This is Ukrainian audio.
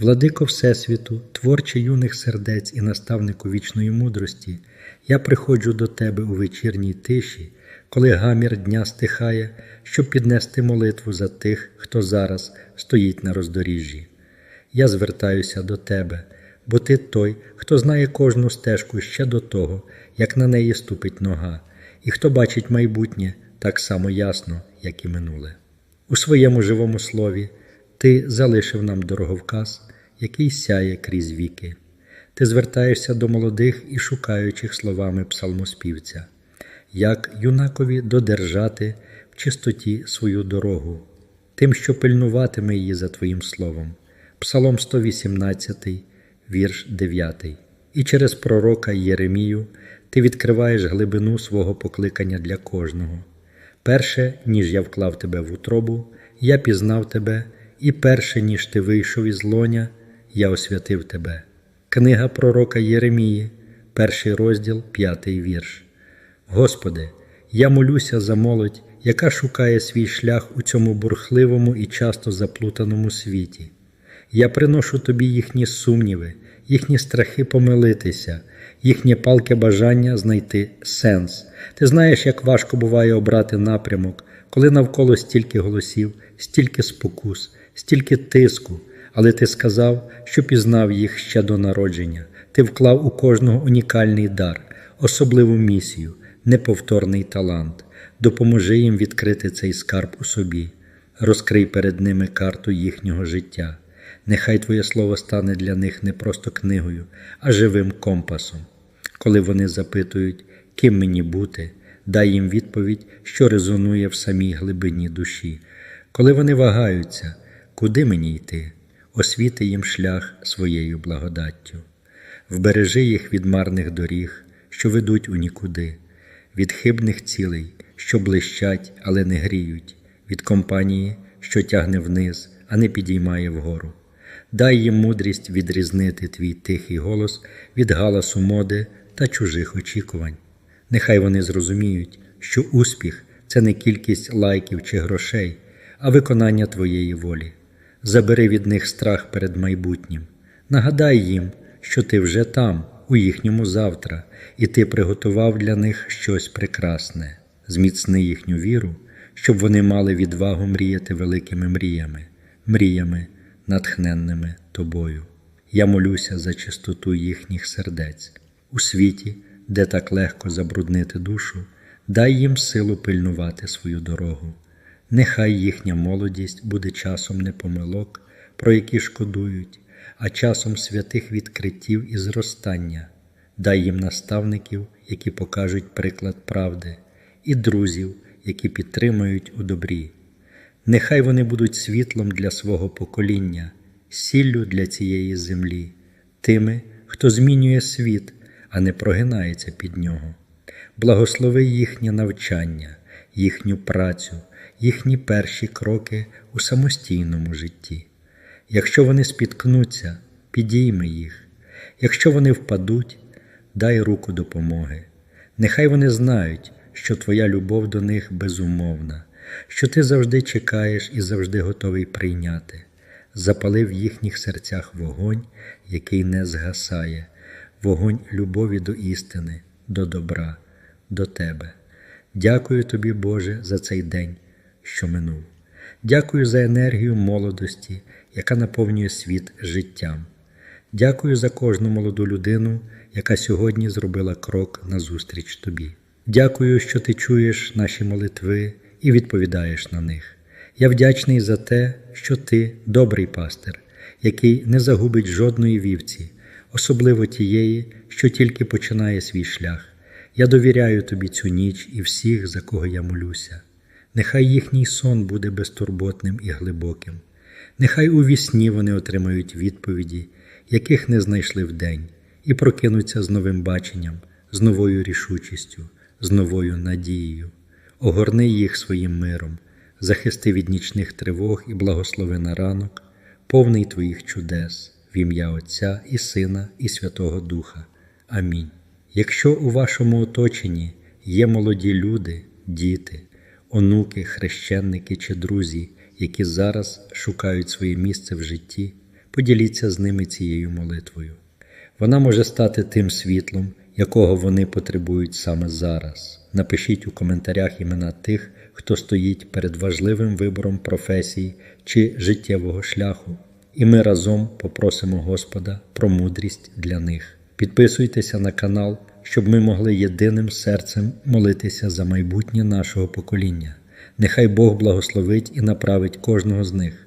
Владико Всесвіту, творче юних сердець і наставнику вічної мудрості, я приходжу до Тебе у вечірній тиші, коли гамір дня стихає, щоб піднести молитву за тих, хто зараз стоїть на роздоріжжі. Я звертаюся до Тебе, бо Ти той, хто знає кожну стежку ще до того, як на неї ступить нога, і хто бачить майбутнє так само ясно, як і минуле. У своєму живому слові Ти залишив нам дороговказ, який сяє крізь віки. Ти звертаєшся до молодих і шукаючих словами псалмоспівця, як юнакові додержати в чистоті свою дорогу, тим, що пильнуватиме її за Твоїм словом. Псалом 118, вірш 9. І через пророка Єремію ти відкриваєш глибину свого покликання для кожного. Перше, ніж я вклав тебе в утробу, я пізнав тебе, і перше, ніж ти вийшов із лоня, я освятив тебе. Книга пророка Єремії, перший розділ, п'ятий вірш. Господи, я молюся за молодь, яка шукає свій шлях у цьому бурхливому і часто заплутаному світі. Я приношу тобі їхні сумніви, їхні страхи помилитися, їхнє палке бажання знайти сенс. Ти знаєш, як важко буває обрати напрямок, коли навколо стільки голосів, стільки спокус, стільки тиску, але ти сказав, що пізнав їх ще до народження. Ти вклав у кожного унікальний дар, особливу місію, неповторний талант. Допоможи їм відкрити цей скарб у собі, розкрий перед ними карту їхнього життя. Нехай Твоє Слово стане для них не просто книгою, а живим компасом. Коли вони запитують, ким мені бути, дай їм відповідь, що резонує в самій глибині душі. Коли вони вагаються, куди мені йти, освіти їм шлях своєю благодаттю. Вбережи їх від марних доріг, що ведуть у нікуди, від хибних цілей, що блищать, але не гріють, від компанії, що тягне вниз, а не підіймає вгору. Дай їм мудрість відрізнити твій тихий голос від галасу моди та чужих очікувань. Нехай вони зрозуміють, що успіх це не кількість лайків чи грошей, а виконання твоєї волі. Забери від них страх перед майбутнім. Нагадай їм, що ти вже там, у їхньому завтра, і ти приготував для них щось прекрасне, зміцни їхню віру, щоб вони мали відвагу мріяти великими мріями, мріями, натхненними тобою. Я молюся за чистоту їхніх сердець у світі, де так легко забруднити душу, дай їм силу пильнувати свою дорогу. Нехай їхня молодість буде часом не помилок, про які шкодують, а часом святих відкриттів і зростання. Дай їм наставників, які покажуть приклад правди, і друзів, які підтримують у добрі. Нехай вони будуть світлом для свого покоління, сіллю для цієї землі, тими, хто змінює світ, а не прогинається під нього. Благослови їхнє навчання, їхню працю, їхні перші кроки у самостійному житті. Якщо вони спіткнуться, підійми їх, якщо вони впадуть, дай руку допомоги. Нехай вони знають, що Твоя любов до них безумовна, що Ти завжди чекаєш і завжди готовий прийняти. Запали в їхніх серцях вогонь, який не згасає, вогонь любові до істини, до добра, до Тебе. Дякую Тобі, Боже, за цей день, що минув. Дякую за енергію молодості, яка наповнює світ життям. Дякую за кожну молоду людину, яка сьогодні зробила крок назустріч Тобі. Дякую, що Ти чуєш наші молитви і відповідаєш на них. Я вдячний за те, що Ти добрий пастир, який не загубить жодної вівці, особливо тієї, що тільки починає свій шлях. Я довіряю Тобі цю ніч і всіх, за кого я молюся. Нехай їхній сон буде безтурботним і глибоким. Нехай у вісні вони отримають відповіді, яких не знайшли вдень, і прокинуться з новим баченням, з новою рішучістю, з новою надією. Огорни їх своїм миром, захисти від нічних тривог і благослови на ранок, повний Твоїх чудес, в ім'я Отця і Сина, і Святого Духа. Амінь. Якщо у вашому оточенні є молоді люди, діти, онуки, хрещенники чи друзі, які зараз шукають своє місце в житті, поділіться з ними цією молитвою. Вона може стати тим світлом, якого вони потребують саме зараз. Напишіть у коментарях імена тих, хто стоїть перед важливим вибором професії чи життєвого шляху, і ми разом попросимо Господа про мудрість для них. Підписуйтеся на канал, щоб ми могли єдиним серцем молитися за майбутнє нашого покоління. Нехай Бог благословить і направить кожного з них.